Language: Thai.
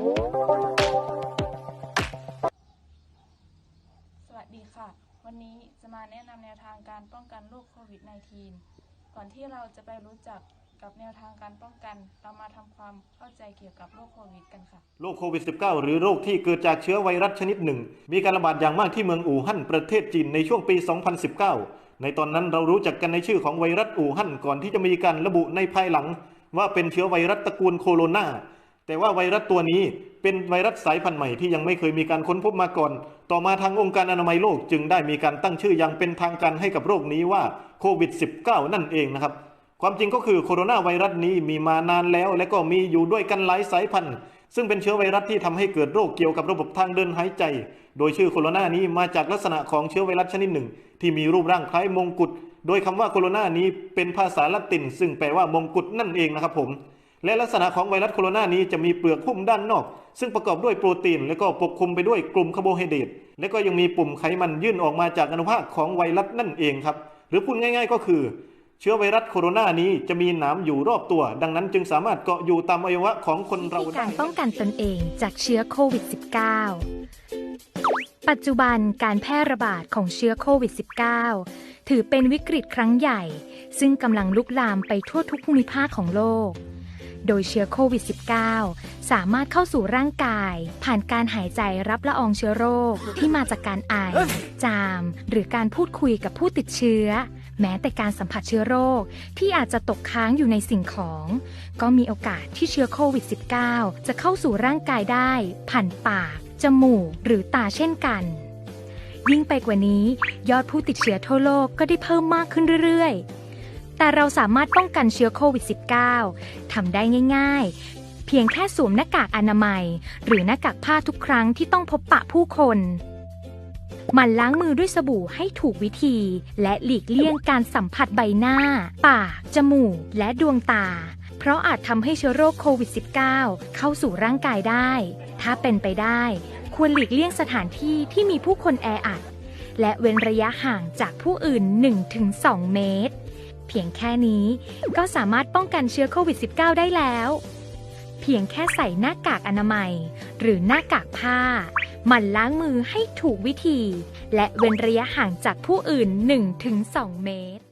สวัสดีค่ะ วันนี้จะมาแนะนำแนวทางการป้องกันโรคโควิด -19 ก่อนที่เราจะไปรู้จักกับแนวทางการป้องกัน เรามาทำความเข้าใจเกี่ยวกับโรคโควิดกันค่ะ โรคโควิด -19 หรือโรคที่เกิดจากเชื้อไวรัสชนิดหนึ่ง มีการระบาดอย่างมากที่เมืองอู่ฮั่นประเทศจีนในช่วงปี 2019 ในตอนนั้นเรารู้จักกันในชื่อของไวรัสอู่ฮั่นก่อนที่จะมีการระบุในภายหลัง ว่าเป็นเชื้อไวรัสตระกูลโคโรนา แต่ว่าไวรัสตัวนี้เป็นไวรัสสายพันธุ์ใหม่ที่ยังไม่เคยมีการค้นพบมาก่อน ต่อมาทางองค์การอนามัยโลกจึงได้มีการตั้งชื่ออย่างเป็นทางการให้กับโรคนี้ว่าโควิด -19 นั่นเองนะครับ ความจริงก็คือโคโรนาไวรัสนี้มีมานานแล้ว และก็มีอยู่ด้วยกันหลายสายพันธุ์ ซึ่งเป็นเชื้อไวรัสที่ทำให้เกิดโรคเกี่ยวกับระบบทางเดินหายใจ โดยชื่อโคโรนานี้มาจากลักษณะของเชื้อไวรัสชนิดหนึ่ง ที่มีรูปร่างคล้ายมงกุฎ โดยคำว่าโคโรนานี้เป็นภาษาละติน ซึ่งแปลว่ามงกุฎนั่นเองนะครับผม และลักษณะของไวรัสโคโรนานี้จะมีเปลือกหุ้มด้านนอก ซึ่งประกอบด้วยโปรตีน และก็ปกคลุมไปด้วยกลุ่มคาร์โบไฮเดรตและก็ยังมีปุ่มไขมันยื่นออกมาจากอนุภาคของไวรัสนั่นเองครับ หรือพูดง่าย ๆ ก็คือ เชื้อไวรัสโคโรนานี้จะมีหนามอยู่รอบตัว ดังนั้นจึงสามารถเกาะอยู่ตามอวัยวะของคนเราได้การป้องกันตนเองจากเชื้อโควิด -19 ปัจจุบันการแพร่ระบาดของเชื้อโควิด -19 ถือเป็นวิกฤตครั้งใหญ่ ซึ่งกำลังลุกลามไปทั่วทุกภูมิภาคของโลก โดยเชื้อโควิด -19 สามารถเข้าสู่ร่างกาย ผ่านการหายใจรับละอองเชื้อโรคที่มาจากการไอ จาม หรือการพูดคุยกับผู้ติดเชื้อ แม้แต่การสัมผัสเชื้อโรคที่อาจจะตกค้างอยู่ในสิ่งของ ก็มีโอกาสที่เชื้อโควิด -19 จะเข้าสู่ร่างกายได้ ผ่านปาก จมูก หรือตาเช่นกันยิ่งไปกว่านี้ ยอดผู้ติดเชื้อทั่วโลกก็ได้เพิ่มมากขึ้นเรื่อยๆ แต่เราสามารถป้องกันเชื้อโควิด -19 ทำได้ง่าย ๆ เพียงแค่สวมหน้ากากอนามัย หรือหน้ากากผ้าทุกครั้งที่ต้องพบปะผู้คนหมั่นล้างมือด้วยสบู่ให้ถูกวิธี และหลีกเลี่ยงการสัมผัสใบหน้า ปาก จมูก และดวงตา เพราะอาจทำให้เชื้อโรคโควิด -19 เข้าสู่ร่างกายได้ ถ้าเป็นไปได้ ควรหลีกเลี่ยงสถานที่ที่มีผู้คนแออัด และเว้นระยะห่างจากผู้อื่น 1-2 เมตร เพียงแค่นี้ ก็สามารถป้องกันเชื้อโควิด -19 ได้แล้ว เพียงแค่ใส่หน้ากากอนามัย หรือหน้ากากผ้า หมั่นล้างมือให้ถูกวิธี และเว้นระยะห่างจากผู้อื่น 1-2 เมตร